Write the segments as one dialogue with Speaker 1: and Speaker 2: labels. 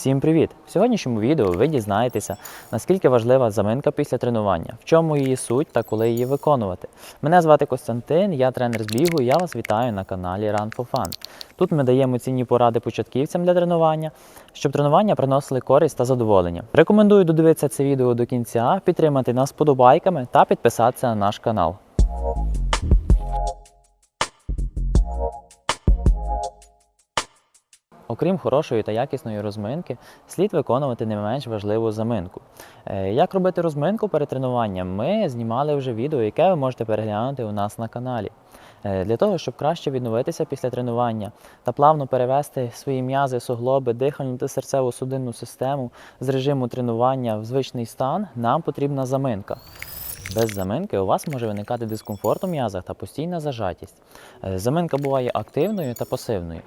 Speaker 1: Всім привіт! В сьогоднішньому відео ви дізнаєтеся, наскільки важлива заминка після тренування, в чому її суть та коли її виконувати. Мене звати Костянтин, я тренер з бігу і я вас вітаю на каналі Run for Fun. Тут ми даємо цінні поради початківцям для тренування, щоб тренування приносили користь та задоволення. Рекомендую додивитися це відео до кінця, підтримати нас подобайками та підписатися на наш канал. Окрім хорошої та якісної розминки, слід виконувати не менш важливу заминку. Е, Як робити розминку перед тренуванням, ми знімали вже відео, яке ви можете переглянути у нас на каналі. Е, Для того, щоб краще відновитися після тренування та плавно перевести свої м'язи, суглоби, дихальну та серцево-судинну систему з режиму тренування в звичний стан, нам потрібна заминка. Без заминки у вас може виникати дискомфорт у м'язах та постійна зажатість. Е, Заминка буває активною та пасивною.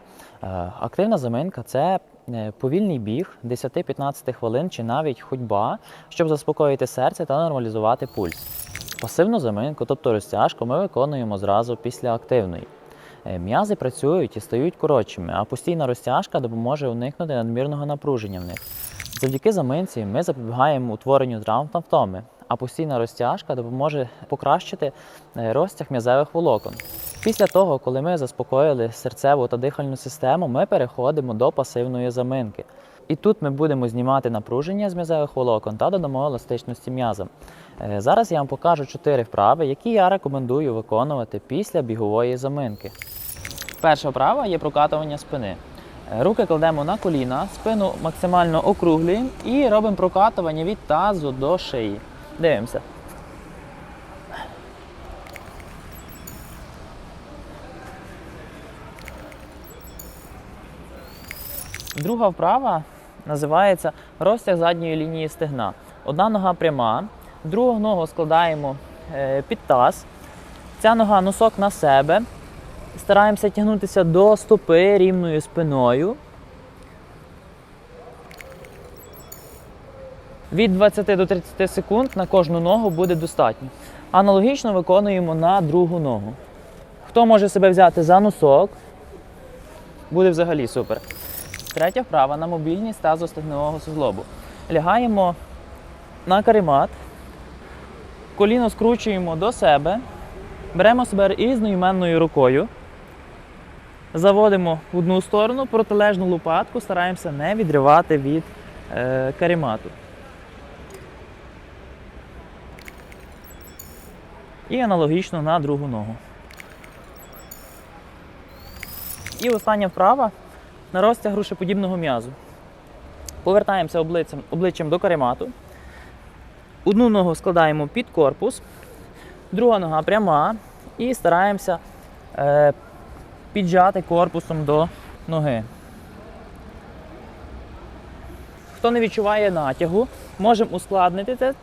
Speaker 1: Е, Активна заминка це е, повільний біг 10-15 хвилин чи навіть ходьба, щоб заспокоїти серце та нормалізувати пульс. Пасивну заминку, тобто розтяжку, ми виконуємо зразу після активної. Е, М'язи працюють і стають коротшими, а постійна розтяжка допоможе уникнути надмірного напруження в них. Завдяки заминці ми запобігаємо утворенню травм та втоми, а постійна розтяжка допоможе покращити розтяг м'язевих волокон. Після того, коли ми заспокоїли серцеву та дихальну систему, ми переходимо до пасивної заминки. І тут ми будемо знімати напруження з м'язевих волокон та додамо еластичності м'язам. Е, Зараз я вам покажу чотири вправи, які я рекомендую виконувати після бігової заминки. Перша вправа є прокатування спини. Е, Руки кладемо на коліна, спину максимально округлюємо і робимо прокатування від тазу до шиї. Дивимося. Друга вправа називається розтяг задньої лінії стегна. Одна нога пряма, другу ногу складаємо е, під таз. Ця нога носок на себе. Стараємося тягнутися до стопи рівною спиною. Від 20 до 30 секунд на кожну ногу буде достатньо. Аналогічно виконуємо на другу ногу. Хто може себе взяти за носок, буде взагалі супер. Третя вправа на мобільність тазостегнового суглобу. Лягаємо на каремат, коліно скручуємо до себе, беремо себе різноіменною рукою, заводимо в одну сторону, протилежну лопатку стараємося не відривати від е, каремату. І аналогічно на другу ногу. І остання вправа на грушеподібного м'язу. Повертаємося обличчям, обличчям до каремату. Одну ногу складаємо під корпус, друга нога пряма і стараємося е, піджати корпусом до ноги. Хто не відчуває натягу, можемо ускладнити це,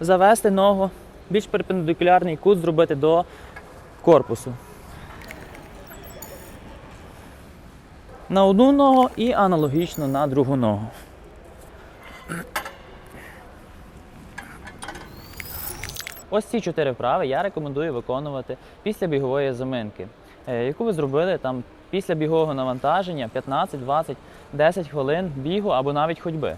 Speaker 1: завести ногу, більш перпендикулярний кут зробити до корпусу. На одну ногу і аналогічно на другу ногу. Ось ці чотири вправи я рекомендую виконувати після бігової заминки, е, яку ви зробили там після бігового навантаження 15, 20, 10 хвилин бігу або навіть ходьби.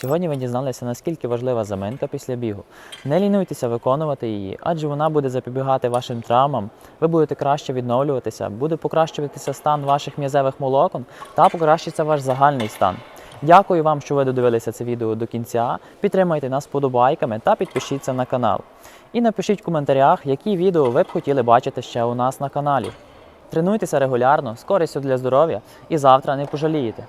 Speaker 1: Сьогодні ви дізналися, наскільки важлива заминка після бігу. Не лінуйтеся виконувати її, адже вона буде запобігати вашим травмам, ви будете краще відновлюватися, буде покращуватися стан ваших м'язевих молокон та покращиться ваш загальний стан. Дякую вам, що ви додивилися це відео до кінця. Підтримайте нас вподобайками та підпишіться на канал. І напишіть в коментарях, які відео ви б хотіли бачити ще у нас на каналі. Тренуйтеся регулярно, з користю для здоров'я і завтра не пожалієте.